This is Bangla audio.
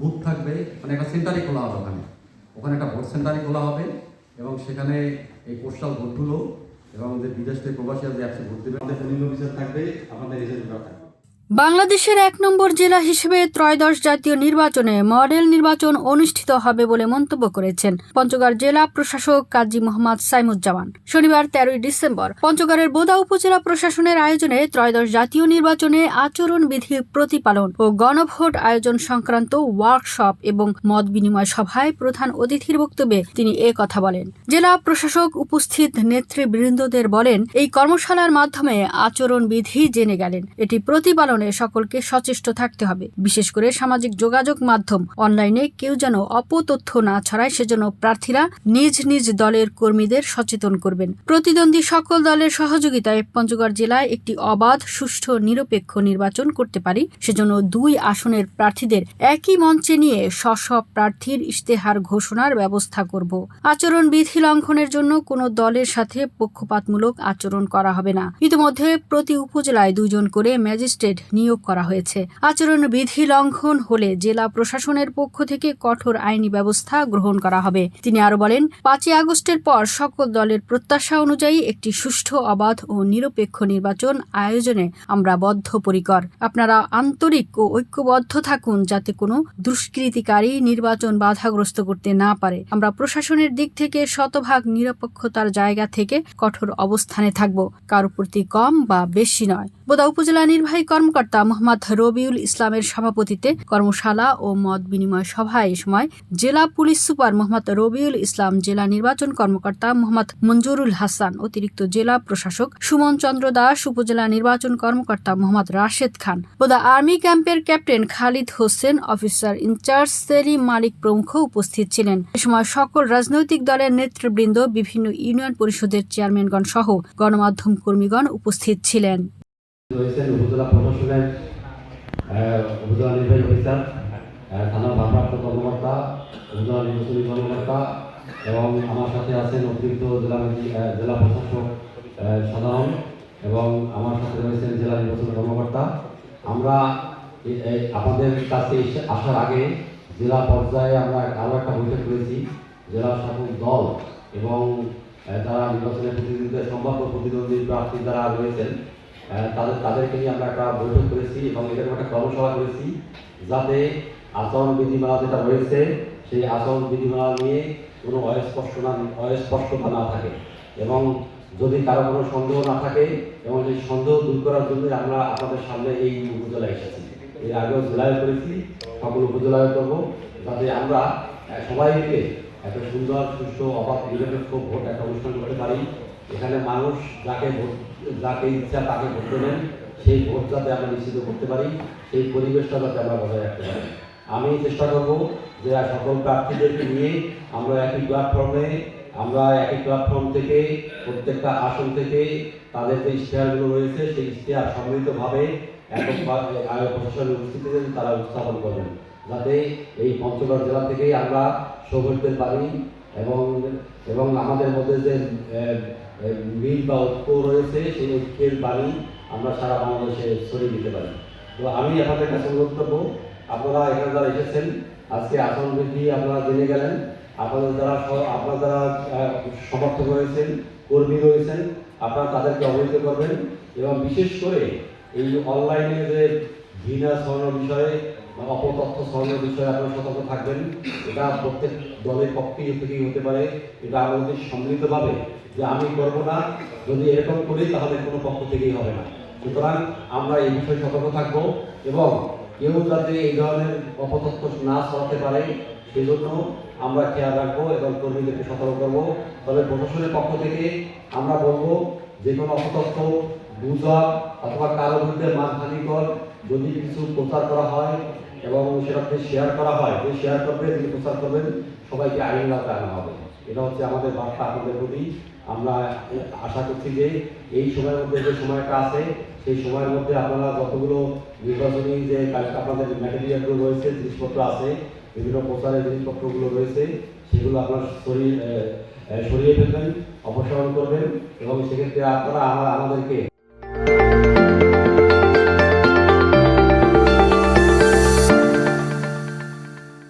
বুথ থাকবে মানে একটা সেন্টারই খোলা হবে ওখানে। ওখানে একটা ভোট সেন্টারই খোলা হবে এবং সেখানে এই পোস্টাল ভোটগুলো এবং আমাদের বিদেশ থেকে প্রবাসী যে অ্যাপসে ভোট দেবে, আমাদের অফিসার থাকবে, আমাদের এজেন্টরা থাকবে। বাংলাদেশের এক নম্বর জেলা হিসেবে ত্রয়োদশ জাতীয় নির্বাচনে মডেল নির্বাচন অনুষ্ঠিত হবে বলে মন্তব্য করেছেন পঞ্চগড় জেলা প্রশাসক কাজী মোহাম্মদ সাইমুজ্জামান। শনিবার তেরোই ডিসেম্বর পঞ্চগড়ের বোদা উপজেলা প্রশাসনের আয়োজনে ত্রয়োদশ জাতীয় নির্বাচনে আচরণ বিধি প্রতিপালন ও গণভোট আয়োজন সংক্রান্ত ওয়ার্কশপ এবং মত বিনিময় সভায় প্রধান অতিথির বক্তব্যে তিনি এ কথা বলেন। জেলা প্রশাসক উপস্থিত নেতৃবৃন্দদের বলেন, এই কর্মশালার মাধ্যমে আচরণ বিধি জেনে গেলেন। এটি প্রতিপালনে সকলকে সচেষ্ট থাকতে হবে। বিশেষ করে সামাজিক যোগাযোগ মাধ্যম অনলাইনে কেউ যেন অপতথ্য না ছড়ায়, সেজন্য প্রার্থীরা নিজ নিজ দলের কর্মীদের সচেতন করবেন। প্রতিদ্বন্দ্বী সকল দলের সহযোগিতায় পঞ্চগড় জেলায় একটি অবাধ, সুষ্ঠু, নিরপেক্ষ নির্বাচন করতে পারি। সেজন্য দুই আসনের প্রার্থীদের একই মঞ্চে নিয়ে স্ব প্রার্থীর ইশতেহার ঘোষণার ব্যবস্থা করব। আচরণ বিধি লঙ্ঘনের জন্য কোনো দলের সাথে পক্ষপাতমূলক আচরণ করা হবে না। ইতিমধ্যে প্রতি উপজেলায় দুজন করে ম্যাজিস্ট্রেট নিয়োগ করা হয়েছে। আচরণ বিধি লঙ্ঘন হলে জেলা প্রশাসনের পক্ষ থেকে কঠোর আইনি ব্যবস্থা গ্রহণ করা হবে। তিনি আরও বলেন, পাঁচই আগস্টের পর সকল দলের প্রত্যাশা অনুযায়ী একটি সুষ্ঠু, অবাধ ও নিরপেক্ষ নির্বাচন আয়োজনে আমরা বদ্ধপরিকর। আপনারা আন্তরিক ও ঐক্যবদ্ধ থাকুন যাতে কোনো দুষ্কৃতিকারী নির্বাচন বাধাগ্রস্ত করতে না পারে। আমরা প্রশাসনের দিক থেকে শতভাগ নিরপেক্ষতার জায়গা থেকে কঠোর অবস্থানে থাকব। কারও প্রতি কম বা বেশি নয়। বোদা উপজেলা নির্বাহী কর্মকর্তা মোহাম্মদ রবিউল ইসলামের সভাপতিতে কর্মশালা ও মত বিনিময় সভায় এ সময় জেলা পুলিশ সুপার মোহাম্মদ রবিউল ইসলাম, জেলা নির্বাচন কর্মকর্তা মোহাম্মদ মঞ্জুরুল হাসান, অতিরিক্ত জেলা প্রশাসক সুমন চন্দ্র দাস, উপজেলা নির্বাচন কর্মকর্তা মোহাম্মদ রাশেদ খান। বোদা আর্মি ক্যাম্পের captain Khalid Hossain, officer in charge Selim Malik প্রমুখ উপস্থিত ছিলেন। এ সময় সকল রাজনৈতিক দলের নেতৃবৃন্দ, বিভিন্ন ইউনিয়ন পরিষদের চেয়ারম্যানগণ সহ গণমাধ্যম কর্মীগণ উপস্থিত ছিলেন। রয়েছেন উপজেলা প্রশাসনের উপজেলা নির্বাহী অফিসার থানার ভারপ্রাপ্ত কর্মকর্তা, উপজেলা নির্বাচনী কর্মকর্তা এবং আমার সাথে আছেন অতিরিক্ত জেলা জেলা প্রশাসক সাধারণ এবং আমার সাথে রয়েছেন জেলা নির্বাচন কর্মকর্তা। আমরা আপনাদের কাছে আসার আগে জেলা পর্যায়ে আমরা আরও একটা বৈঠক করেছি। জেলা শাসক দল এবং যারা নির্বাচনের প্রতিদ্বন্দ্বী সম্ভাব্য প্রতিদ্বন্দ্বী প্রার্থী যারা রয়েছেন তাদের, তাদেরকে নিয়ে আমরা একটা বৈঠক করেছি এবং এরকম একটা কর্মসভা করেছি যাতে আচরণ বিধিমালা যেটা রয়েছে, সেই আচরণ বিধিমালা নিয়ে কোনো অস্পষ্ট না, অস্পষ্টতা না থাকে। এবং যদি কারও কোনো সন্দেহ না থাকে, এবং সেই সন্দেহ দূর করার জন্য আমরা আপনাদের সামনে এই উপজেলায় এসেছি। এর আগেও জেলায় করেছি, সকল উপজেলায় করব, যাতে আমরা সবাই মিলে একটা সুন্দর সুস্থ অবাধ, নিরপেক্ষ ভোট একটা অনুষ্ঠান করতে পারি। এখানে মানুষ যাকে যাকে ইচ্ছা তাকে ভোট দেবেন, সেই ভোট যাতে আমরা নিশ্চিত করতে পারি, সেই পরিবেশটা যাতে আমরা বজায় রাখতে পারি। আমি চেষ্টা করব যে সকল প্রার্থীদেরকে নিয়ে আমরা একই প্ল্যাটফর্মে আমরা একই প্ল্যাটফর্ম থেকে, প্রত্যেকটা আসন থেকে তাদের যে ইশতেহারগুলো রয়েছে, সেই ইশতেহার সম্মিলিতভাবে এককভাবে আয়োগ প্রশাসনের উপস্থিতিতে তারা উপস্থাপন করবেন। যাতে এই পঞ্চগড় জেলা থেকেই আমরা করতে পারি এবং এবং আমাদের মধ্যে যে মিল বা ঐক্য রয়েছে, সেই ঐক্যের বাণী আমরা সারা বাংলাদেশে ছড়িয়ে দিতে পারি। তো আমি আপনাদের কাছে অনুরোধ আপনারা এখানে যারা এসেছেন, আজকে আসন বৃদ্ধি আপনারা জেনে গেলেন। আপনাদের যারা আপনারা যারা সমর্থক রয়েছেন, কর্মী রয়েছেন, আপনারা তাদেরকে অবহিত করবেন এবং বিশেষ করে এই অনলাইনে যে ঘৃণা স্বর্ণ বিষয়ে বা অপতথ্য স্বর্ণ বিষয়ে আপনারা সতর্ক থাকবেন। এটা প্রত্যেক দলের পক্ষেই থেকেই হতে পারে। এটা আমাদের সম্মিলিতভাবে যে আমি করব না, যদি এরকম করি, তাহলে কোনো পক্ষ থেকেই হবে না। সুতরাং আমরা এই বিষয়ে সতর্ক থাকব এবং কেউ যাতে এই ধরনের অপতথ্য না ছড়াতে পারে, সেজন্য আমরা খেয়াল রাখব এবং কর্মীদেরকে সতর্ক করব। তবে প্রশাসনের পক্ষ থেকে আমরা বলব যে কোনো অপতথ্য গুজব অথবা কারও বিরুদ্ধে মানহানিকর যদি কিছু প্রচার করা হয় এবং সেটাকে শেয়ার করা হয় যে শেয়ার করবে যিনি প্রচার করবেন সবাইকে আইন আওতায় আনা হবে। এটা হচ্ছে আমাদের বার্তা আপনাদের প্রতি। আমরা আশা করছি যে এই সময়ের মধ্যে যে সময়টা আছে সেই সময়ের মধ্যে আপনারা যতগুলো নির্বাচনী যে আপনাদের ম্যাটেরিয়ালগুলো রয়েছে জিনিসপত্র আছে বিভিন্ন প্রচারের জিনিসপত্রগুলো রয়েছে সেগুলো আপনারা আহ, সরিয়ে ফেলবেন অপসারণ করবেন এবং সেক্ষেত্রে আপনারা আমাদেরকে